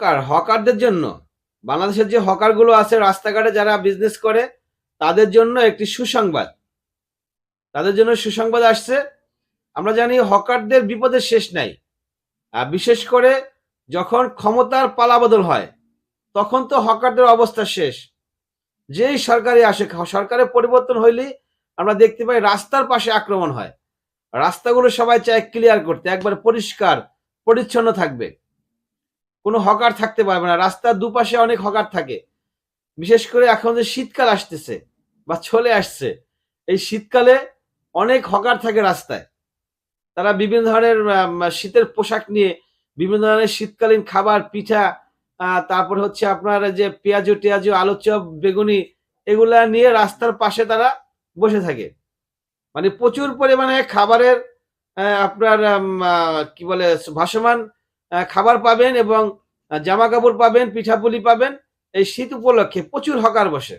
Hawker, হকারদের জন্য। বাংলাদেশের যে হকারগুলো আছে রাস্তাঘাটে যারা বিজনেস করে, তাদের জন্য একটি সুসংবাদ। তাদের জন্য সুসংবাদ আসছে। আমরা জানি হকারদের বিপদের শেষ নাই। আর বিশেষ করে যখন ক্ষমতার পালাবদল হয়, তখন তো হকারদের অবস্থা শেষ। যেই সরকারি আসে সরকারের পরিবর্তন হইলেই আমরা দেখতে পাই রাস্তার পাশে আক্রমণ হয়। রাস্তাগুলো সবাই চায় ক্লিয়ার করতে, একবার পরিষ্কার, পরিচ্ছন্ন থাকবে। কোনো হকার থাকতে পারবে না। রাস্তার দুপাশে অনেক হকার থাকে। বিশেষ করে এখন যে শীতকাল আসতেছে বা চলে আসছে, এই শীতকালে অনেক হকার থাকে রাস্তায়। তারা বিভিন্ন ধরনের শীতের পোশাক নিয়ে বিভিন্ন ধরনের শীতকালীন খাবার, পিঠা তারপর হচ্ছে আপনার যে পেঁয়াজু, টেয়াজু, আলু চপ, বেগুনি, এগুলা নিয়ে রাস্তার পাশে তারা বসে থাকে। মানে প্রচুর পরিমাণে খাবারের আপনার কি বলে, ভাসমান খাবার পাবেন এবং জামা কাপড় পাবেন, পিঠাপুলি পাবেন। এই শীত উপলক্ষে প্রচুর হকার বসে।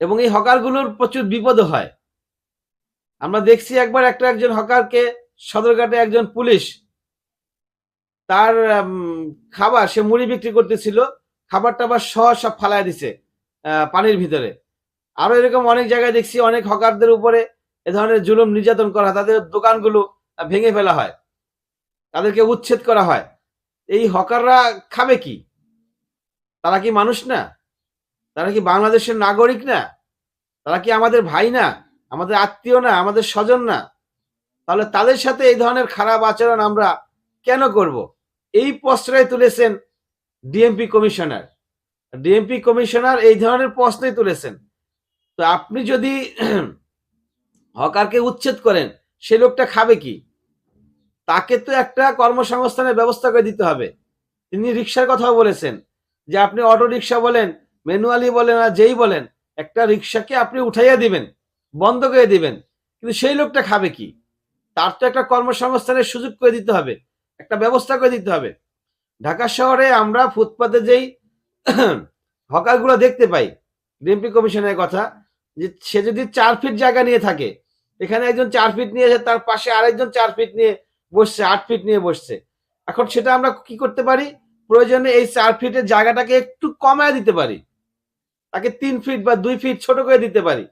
এবং এই হকারগুলোর প্রচুর বিপদ হয়। আমরা দেখছি একবার একটা একজন হকারকে, সদরঘাটে একজন পুলিশ, তার খাবার সে মুড়ি বিক্রি করতেছিল খাবার টাবার সহ সব ফালায় দিছে পানির ভিতরে। আরও এরকম অনেক জায়গায় দেখছি অনেক হকারদের উপরে এ ধরনের জুলুম নির্যাতন করা তাদের দোকানগুলো ভেঙে ফেলা হয়। তাদেরকে উচ্ছেদ করা হয়। এই হকাররা খাবে কি? তারা কি মানুষ না? তারা কি বাংলাদেশের নাগরিক না? তারা কি আমাদের ভাই না? আমাদের আত্মীয় না? আমাদের স্বজন না? তাহলে তাদের সাথে এই ধরনের খারাপ আচরণ আমরা কেন করব? এই প্রশ্রয় তুলেছেন ডিএমপি কমিশনার। ডিএমপি কমিশনার এই ধরনের প্রশ্নই তুলেছেন। তো আপনি যদি হকারকে উচ্ছেদ করেন, সে লোকটা খাবে কি? তাকে তো একটা কর্মসংস্থানের ব্যবস্থা করে দিতে হবে। তিনি রিক্সার কথাও বলেছেন যে আপনি অটো রিক্সা বলেন, ম্যানুয়ালি বলেন আর যেই বলেন, একটা রিক্সাকে আপনি উঠাইয়া দিবেন, বন্ধ করে দিবেন। কিন্তু সেই লোকটা খাবে কি? তার তো একটা কর্মসংস্থানের সুযোগ করে দিতে হবে, একটা ব্যবস্থা করে দিতে হবে। ঢাকা শহরে আমরা ফুটপাতে যেই হকারগুলো দেখতে পাই, ডিএমপি কমিশনের কথা, যে সে যদি চার ফিট জায়গা নিয়ে থাকে, এখানে একজন চার ফিট নিয়ে এসে তার পাশে আরেকজন চার ফিট নিয়ে বসছে, আট ফিট নিয়ে বসছে। এখন সেটা আমরা কি করতে পারি? প্রয়োজনে এই চার ফিটের জায়গাটাকে একটু কমায় দিতে পারি। তাকে তিন ফিট বা দুই ফিট ছোট করে দিতে পারি।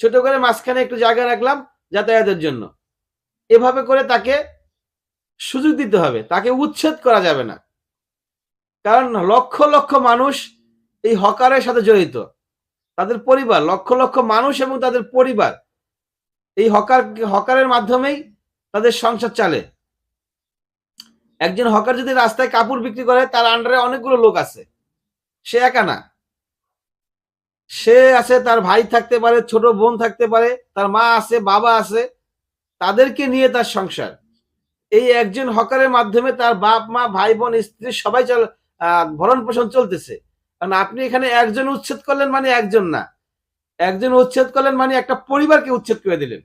ছোট করে মাঝখানে একটু জায়গা রাখলাম যাতায়াতের জন্য। এভাবে করে তাকে সুযোগ দিতে হবে। তাকে উচ্ছেদ করা যাবে না। কারণ লক্ষ লক্ষ মানুষ এই হকারের সাথে জড়িত। তাদের পরিবার, লক্ষ লক্ষ মানুষ এবং তাদের পরিবার। এই হকার হকারের মাধ্যমেই তাদের সংসার চালে। একজন হকার যদি রাস্তায় কাপড় বিক্রি করে, তার আন্ডারে অনেকগুলো লোক আছে। সে একা না। সে আছে, তার ভাই থাকতে পারে, ছোট বোন থাকতে পারে, তার মা আছে, বাবা আছে, তাদেরকে নিয়ে তার সংসার। এই একজন হকারের মাধ্যমে তার বাপ, মা, ভাই, বোন, স্ত্রী সবাই চল ভরণ পোষণ চলতেছে। কারণ আপনি এখানে একজন উচ্ছেদ করলেন মানে একজন না। একজন উচ্ছেদ করলেন মানে একটা পরিবারকে উচ্ছেদ করে দিলেন।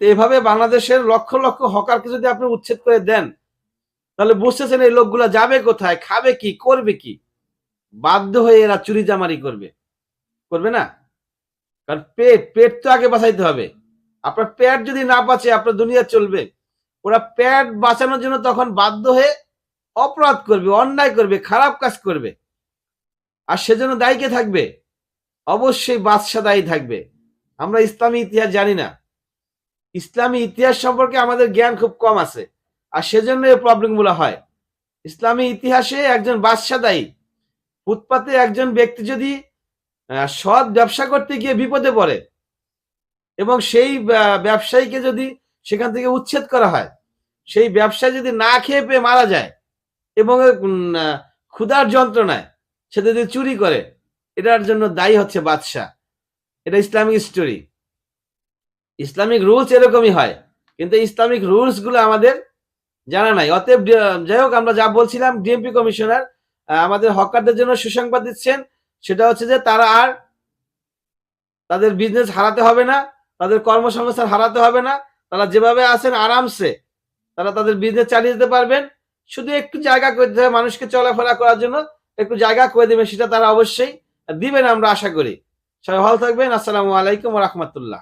এভাবে বাংলাদেশের লক্ষ লক্ষ হকারকে যদি আপনি উচ্ছেদ করে দেন তাহলে বুঝতেছেন এই লোকগুলা যাবে কোথায়, খাবে কি, করবে কি? বাধ্য হয়ে এরা চুরি জামারি করবে। করবে না? কারণ পেট পেট তো আগে বাঁচাইতে হবে। আপনার পেট যদি না বাঁচে, আপনার দুনিয়া চলবে। ওরা পেট বাঁচানোর জন্য তখন বাধ্য হয়ে অপরাধ করবে, অন্যায় করবে, খারাপ কাজ করবে। আর সেজন্য দায়ী কে থাকবে? অবশ্যই বাদশা দায়ী থাকবে। আমরা ইসলামী ইতিহাস জানি না। ইসলামী ইতিহাস সম্পর্কে আমাদের জ্ঞান খুব কম আছে। আর সেজন্য প্রবলেমগুলো হয়। ইসলামী ইতিহাসে একজন বাদশা দায়ী। ফুটপাতে একজন ব্যক্তি যদি সৎ ব্যবসা করতে গিয়ে বিপদে পড়ে এবং সেই ব্যবসায়ীকে যদি সেখান থেকে উচ্ছেদ করা হয়, সেই ব্যবসায় যদি না খেয়ে পেয়ে মারা যায় এবং ক্ষুধার যন্ত্রণায় সে যদি চুরি করে, এটার জন্য দায়ী হচ্ছে বাদশাহ। এটা ইসলামিক স্টোরি ইসলামিক রুলস এরকমই হয়। কিন্তু ইসলামিক রুলসগুলো আমাদের জানা নাই। অতএব যাই হোক, আমরা যা বলছিলাম ডিএমপি কমিশনার আমাদের হকারদের জন্য সুসংবাদ দিচ্ছেন। সেটা হচ্ছে যে, তারা আর তাদের বিজনেস হারাতে হবে না, তাদের কর্মসংস্থান হারাতে হবে না, তারা যেভাবে আছেন আরামসে তারা তাদের বিজনেস চালিয়ে যেতে পারবেন। শুধু একটু জায়গা করে দিতে হবে মানুষকে চলাফেরা করার জন্য, একটু জায়গা করে দেবেন, সেটা তারা অবশ্যই দিবেন আমরা আশা করি। সবাই ভালো থাকবেন। আসসালামু আলাইকুম রহমতুল্লাহ।